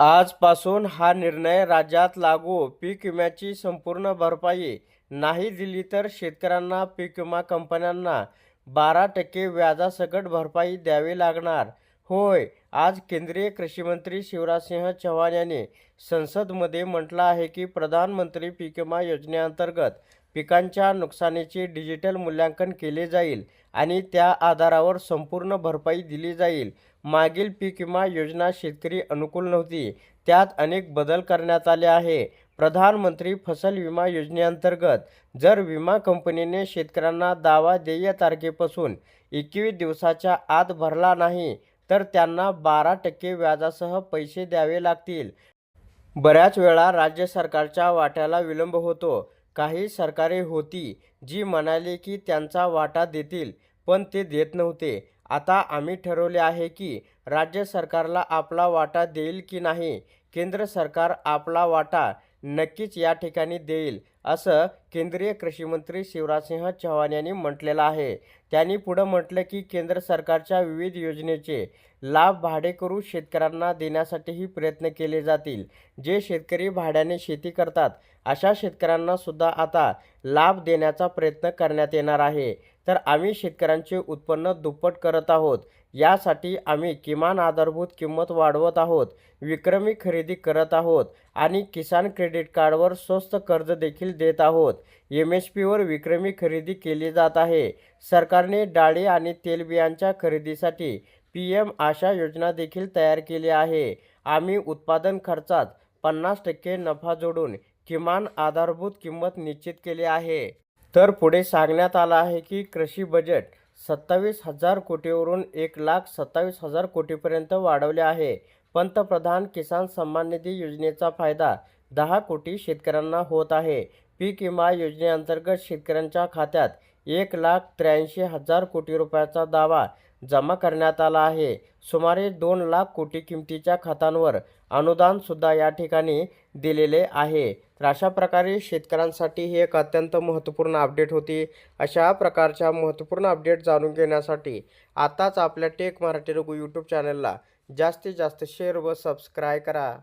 आजपासून हा निर्णय राज्यात लागू. पीक विम्याची संपूर्ण भरपाई नाही दिली तर शेतकऱ्यांना पीक विमा कंपन्यांना बारा टक्के व्याजासकट भरपाई द्यावी लागणार. होय आज केंद्रीय कृषीमंत्री शिवराजसिंह चव्हाण यांनी संसदमध्ये म्हटलं आहे की प्रधानमंत्री पीक विमा योजनेअंतर्गत पिकांच्या नुकसानीचे डिजिटल मूल्यांकन केले जाईल आणि त्या आधारावर संपूर्ण भरपाई दिली जाईल. मागील पीक विमा योजना शेतकरी अनुकूल नव्हती. त्यात अनेक बदल करण्यात आले आहे. प्रधानमंत्री फसल विमा योजनेअंतर्गत जर विमा कंपनीने शेतकऱ्यांना दावा देय तारखेपासून एकवीस दिवसाच्या आत भरला नाही तर त्यांना बारा टक्के व्याजासह पैसे द्यावे लागतील. बऱ्याच वेळा राज्य सरकारच्या वाट्याला विलंब होतो. काही सरकारे होती जी म्हणाली की त्यांचा वाटा देतील पण ते देत नव्हते. आता आम्ही ठरवले आहे की राज्य सरकारला आपला वाटा देईल की नाही केंद्र सरकार आपला वाटा नक्कीच या ठिकाणी देईल असं केंद्रीय कृषीमंत्री शिवराजसिंह चौहान यांनी म्हटलेलं आहे. त्यांनी पुढं म्हटलं की केंद्र सरकारच्या विविध योजनेचे लाभ भाडेकरू शेतकऱ्यांना देण्यासाठीही प्रयत्न केले जातील. जे शेतकरी भाड्याने शेती करतात अशा शेतकऱ्यांना सुद्धा आता लाभ देण्याचा प्रयत्न करण्यात येणार आहे. तर आम्ही शेतकऱ्यांचे उत्पन्न दुप्पट करत आहोत. यासाठी आम्ही किमान आधारभूत किंमत वाढवत आहोत. विक्रमी खरेदी करत आहोत. आणि किसान क्रेडिट कार्डवर स्वस्त कर्ज देखील देत आहोत. एम एस पीवर विक्रमी खरेदी केली जात आहे. सरकारने डाळी आणि तेलबियांच्या खरेदीसाठी पी एम आशा योजना देखील तयार केली आहे. आम्ही उत्पादन खर्चात पन्नास टक्के नफा जोडून किमान आधारभूत किंमत निश्चित केली आहे. तर पुढे सांगण्यात आलं आहे की कृषी बजेट सत्तावीस हजार कोटीवरून एक लाख सत्तावीस हजार कोटीपर्यंत वाढवले आहे. पंतप्रधान किसान सन्मान निधी योजनेचा फायदा दहा कोटी शेतकऱ्यांना होत आहे. पीक विमा योजनेअंतर्गत शेतकऱ्यांच्या खात्यात एक लाख त्र्याऐंशी हजार कोटी रुपयाचा दावा जमा करण्यात आला आहे. सुमारे दोन लाख कोटी किमतीच्या खात्यांवर अनुदानसुद्धा या ठिकाणी दिलेले आहे. तर अशा प्रकारे शेतकऱ्यांसाठी ही एक अत्यंत महत्त्वपूर्ण अपडेट होती. अशा प्रकारच्या महत्त्वपूर्ण अपडेट जाणून घेण्यासाठी आताच आपल्या टेक मराठी रघु यूट्यूब चॅनलला जास्तीत जास्त शेअर व सबस्क्राईब करा.